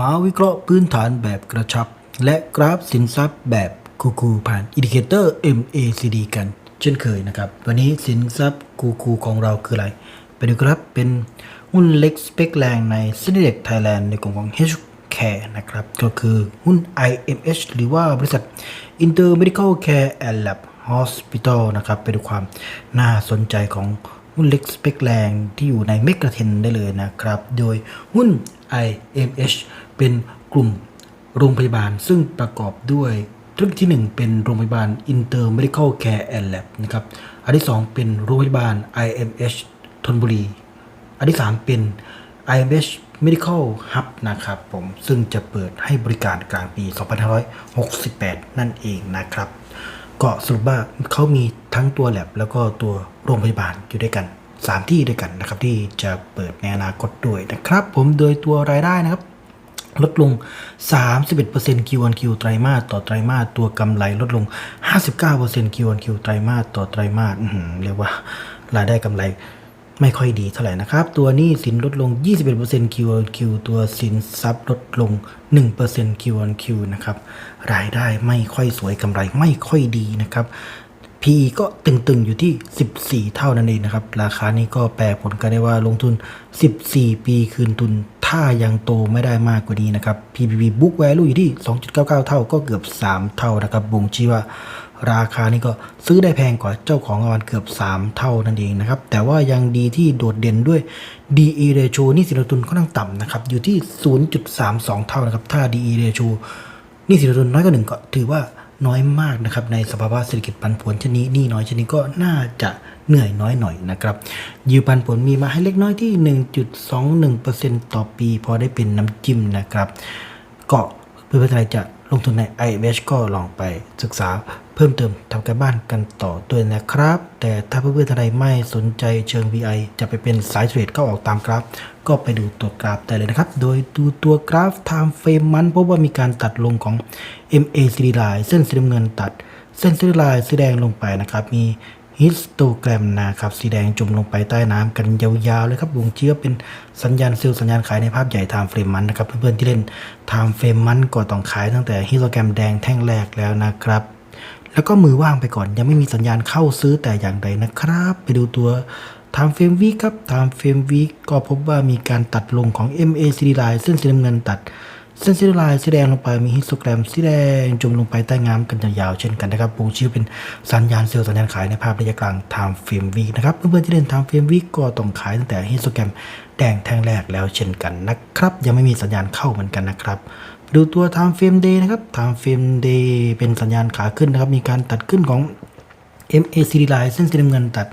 มาวิเคราะห์พื้นฐานแบบกระชับ และกราฟสินทรัพย์แบบคูคูผ่านอินดิเคเตอร์ MACD กัน เช่นเคยนะครับ วันนี้สินทรัพย์คูคูของเราคืออะไร ไปดูครับเป็นหุ้นเล็กสเปคแรงในเซ็นเด็กไทยแลนด์ในกลุ่มของ H Care นะครับ ก็คือหุ้น IMH หรือว่าบริษัท Inter Medical Care and Lab Hospital นะครับไปดูความน่าสนใจของ หุ้นเล็กสเปคแรงที่อยู่ในเมกะเทนได้เลยนะครับ โดยหุ้น IMH เป็นกลุ่มโรงพยาบาลซึ่งประกอบด้วยธุรกิจที่ 1 เป็นโรงพยาบาล Inter Medical Care and Lab นะครับ อันที่ 2 เป็นโรงพยาบาล IMH ธนบุรี อันที่ 3 เป็น IMH Medical Hub นะครับผม ซึ่งจะเปิดให้บริการกลางปี 2568 นั่นเองนะครับ ก็สรุปว่าเขามีทั้งตัวแลบแล้วก็ตัวโรงพยาบาลอยู่ด้วยกัน 3 ที่ด้วยกันนะครับ ที่จะเปิดในอนาคตด้วยนะครับ ผมโดยตัวรายได้นะครับ ลดลง 31% Q1 Q ไตรมาสต่อไตรมาสตัวกำไรลดลง 59% Q1 Q ไตรมาสต่อไตรมาสเรียกว่ารายได้กำไร ไม่ค่อยดีเท่าไหร่นะครับ ตัวนี้สินลดลง 21% Q on Q ตัวสินทรัพย์ลดลง 1% Q on Q นะครับ รายได้ไม่ค่อยสวยกำไรไม่ค่อยดีนะครับ PE ก็ตึงๆอยู่ที่ 14 เท่านั่นเองนะครับ ราคานี้ก็แปลผลกันได้ว่าลงทุน 14 ปีคืนทุน ถ้ายังโตไม่ได้มากกว่านี้นะครับ PBB book value อยู่ที่ 2.99 เท่าก็เกือบ 3 เท่านะครับบ่งชี้ว่า ราคานี้ก็ซื้อได้แพงกว่าเจ้าของรางวัลเกือบ 3 เท่านั่นเองนะครับ แต่ว่ายังดีที่โดดเด่นด้วย DE ratio นี่สินทุนค่อนข้างต่ำนะครับ อยู่ที่ 0.32 เท่านะครับ ถ้า DE ratio นี่สินทุนน้อยกว่าหนึ่งก็ถือว่าน้อยมากนะครับในสภาวะเศรษฐกิจปันผวนชนนี้นี่น้อยชนนี้ก็น่าจะเหนื่อยน้อยหน่อยนะครับยิวปันผลมีมาให้เล็กน้อยที่ 1.21%ต่อปี พอได้เป็นน้ำจิ้มนะครับ ก็เพื่อนๆใครจะลงทุนใน IMH ก็ลองไปศึกษา พิ่มเติมทำการบ้านกันต่อด้วยนะครับ แต่ถ้าเพื่อนๆท่านใดไม่สนใจเชิง VI จะไปเป็นสายเทรดเข้าออกตามกราฟ ก็ไปดูตัวกราฟได้เลยนะครับ โดยดูตัวกราฟ Time Frame มันพบว่ามีการตัดลงของ MACD line เส้นสีน้ำเงินตัด เส้นสีลายสีแดงลงไปนะครับ มีฮิสโตแกรมนะครับสีแดงจมลงไปใต้น้ำกันยาวๆเลยครับบ่งชี้ว่าเป็นสัญญาณเซลล์สัญญาณขายในภาพใหญ่ Time Frame มันนะครับเพื่อนๆที่เล่น Time Frame มันก็ต้องขายตั้งแต่ฮิสโตแกรมแดงแท่งแรกแล้วนะครับ แล้วก็มือว่างไปก่อน ยังไม่มีสัญญาณเข้าซื้อแต่อย่างใดนะครับ ไปดูตัวไทม์เฟรมวีครับไทม์เฟรมวีก็พบว่ามีการตัดลงของ MACD line เส้นสีน้ำเงินตัด เส้นสีลายสีแดงลงไปมีฮิสโตแกรมสีแดงจมลงไปใต้น้ำกันยาวๆเช่นกันนะครับบ่งชี้เป็นสัญญาณเซลล์สัญญาณขายในภาพระยะกลาง Time Frame Week นะครับเพื่อนๆที่เล่น Time Frame Week ก็ต้องขายตั้งแต่ฮิสโตแกรมแดงแท่งแรกแล้วเช่นกันนะครับ ยังไม่มีสัญญาณเข้าเหมือนกันนะครับ ดูตัว Time Frame Day นะครับ Time Frame Day เป็นสัญญาณขาขึ้นนะครับมีการตัดขึ้นของ MACD line เส้นสีน้ำเงินตัด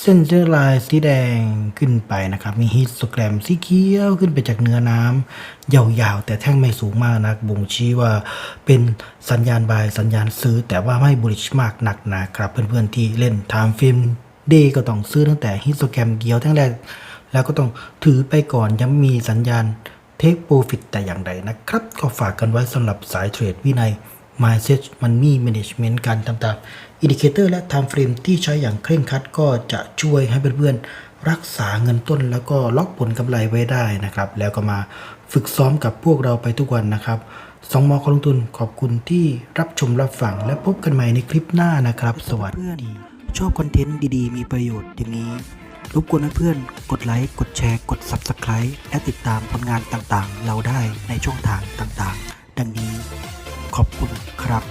เส้นเส้นลายสีแดงขึ้นไปนะครับ มีฮิสโตแกรมสีเขียวขึ้นไปจากเนื้อน้ำยาวๆ แต่แท่งไม่สูงมากนักบ่งชี้ว่าเป็นสัญญาณบายสัญญาณซื้อ แต่ว่าไม่บริชมากหนักนะครับ เพื่อนๆที่เล่น Time Frame Day ก็ต้องซื้อตั้งแต่ฮิสโตแกรมเขียวแท่งแรกแล้วก็ต้องถือไปก่อนยังไม่มีสัญญาณเทคโปรฟิตแต่อย่างใดนะครับ ก็ฝากกันไว้สำหรับสายเทรดวินัย Mindset Money Management การทำตามอินดิเคเตอร์และ Time Frame ที่ใช้อย่างเคร่งครัดก็จะช่วยให้เพื่อนๆ รักษาเงินต้นแล้วก็ล็อกผลกำไรไว้ได้นะครับ แล้วก็มาฝึกซ้อมกับพวกเราไปทุกวันนะครับสองมอคลงทุนขอบคุณที่รับชมรับฟังและพบกันใหม่ในคลิปหน้านะครับ สวัสดีชอบคอนเทนต์ดีๆ มีประโยชน์อย่างนี้รบกวนเพื่อนกดไลค์ กดแชร์ กด Subscribe และติดตามผลงานต่างๆ เราได้ในช่องทางต่างๆ ดังนี้ ขอบคุณครับ